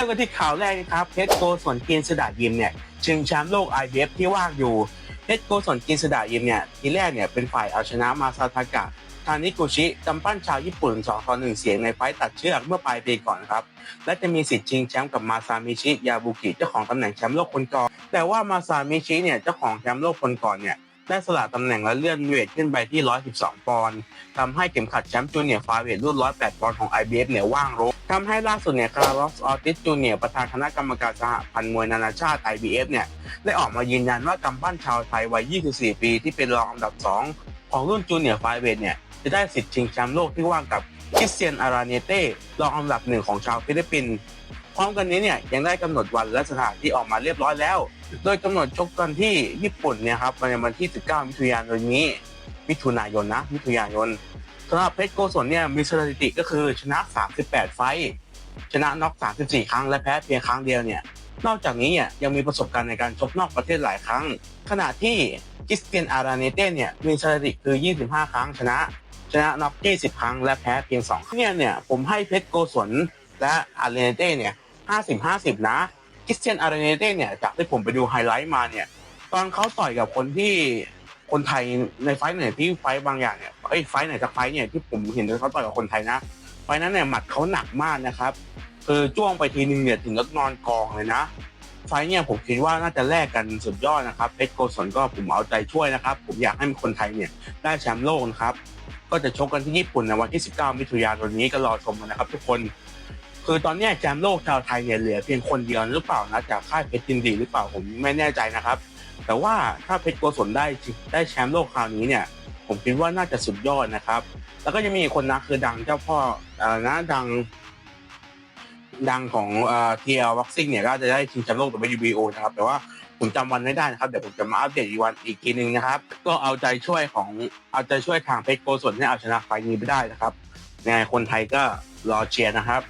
ริ่มกันที่ข่าวแรกนะครับเพชรโกสนกินสดายิมเนี่ยชิงแชมป์โลก IBF ที่ว่างอยู่เพชรโกสนกินสดายิมเนี่ยทีแรกเนี่ยเป็นฝ่ายเอาชนะมาซาทากะทานิกุชิกำปั้นชาวญี่ปุ่น2ต่อ1เสียงในไฟต์ตัดเชือกเมื่อปลายปีก่อนครับ และจะมีสิทธิ์ชิงแชมป์กับมาซามิชิยาบุกิเจ้าของตำแหน่งแชมป์โลกคนก่อนแต่ว่ามาซามิชิเนี่ยเจ้าของแชมป์โลกคนก่อนเนี่ย ได้สละตำแหน่งและเลื่อนเวทขึ้นไปที่ 112 ปอนด์ทำให้เข็มขัดแชมป์จูเนียร์ไฟเวทรุ่น 108 ปอนด์ของ IBF เนี่ยว่างลงทำให้ล่าสุดเนี่ยคาร์ลอสออติสจูเนียร์ประธานคณะกรรมการสหพันธ์มวยนานาชาติ IBF เนี่ยได้ออกมายืนยันว่ากำปั้นชาวไทยวัย 24 ปีที่เป็นรองอันดับ 2 ของรุ่นจูเนียร์ไฟเวทเนี่ยจะได้สิทธิ์ชิงแชมป์โลกที่ว่างกับคริสเตียนอาราเนเต้รองอันดับหนึ่งของชาวฟิลิปปินส์ พร้อมกันนี้เนี่ยยังได้กำหนดวันและสถานที่ออกมาเรียบร้อยแล้ว โดยกำหนดชกกันที่ญี่ปุ่นเนี่ยครับในวันที่ 19 มิถุนายนนี้ มิถุนายนนะมิถุนายนสำหรับเพชรโกศลเนี่ยมีสถิติก็คือชนะ 38 ไฟชนะน็อก 34 ครั้งและแพ้เพียงครั้งเดียวเนี่ยนอกจากนี้เนี่ยยังมีประสบการณ์ในการชกนอกประเทศหลายครั้ง ขณะที่คริสเตียนอาราเนเต้เนี่ยมีสถิติคือ 25 ครั้งชนะ ชนะน็อก 20 ครั้งและแพ้เพียง2ครั้งเนี่ยเนี่ยผมให้เพชรโกศล และอาราเนเต้เนี่ย50-50นะคริสเตียนอาราเนเต้เนี่ยจากที่ผมไปดูไฮไลท์มาเนี่ย ตอนเขาต่อยกับคนที่คนไทยในไฟไหนที่ไฟบางอย่างเนี่ยไอ้ยไฟไหนสักไฟเนี่ยที่ผมเห็นเขาต่อยกับคนไทยนะ ไฟนั้นเนี่ยหมัดเขาหนักมากนะครับคือจ้วงไปทีนึงเนี่ยถึงกับนอนกองเลยนะ ไฟเนี่ยผมคิดว่าน่าจะแลกกันสุดยอดนะครับเพชรโกศลก็ผมเอาใจช่วยนะครับ ผมอยากให้คนไทยเนี่ยได้แชมป์โลกนะครับก็จะชกกันที่ญี่ปุ่นในวันที่ 19 มิถุนายนนี้ก็รอชมนะครับทุกคน คือตอนนี้แชมป์โลกชาวไทยเนี่ยเหลือเพียงคนเดียวหรือเปล่านะจากค่ายเพชรยินดีหรือเปล่าผมไม่แน่ใจนะครับ แต่ว่าถ้าเพชรโกศลได้ได้แชมป์โลกคราวนี้เนี่ย ผมคิดว่าน่าจะสุดยอดนะครับ แล้วก็จะมีอีกคนนะคือดังเจ้าพ่ออ่อนะดัง ดังของเอ่อทีเอลวัคซิ่งเนี่ยก็จะได้ชิงแชมป์โลก WBO นะครับ แต่ว่าผมจำวันไม่ได้นะครับเดี๋ยวผมจะมาอัปเดตอีกวันอีกทีหนึ่งนะครับ ก็เอาใจช่วยของเอาใจช่วยทางเพชรโกศลให้เอาชนะไฟนี้ไปได้นะครับยังไงคนไทยก็รอเชียร์นะครับ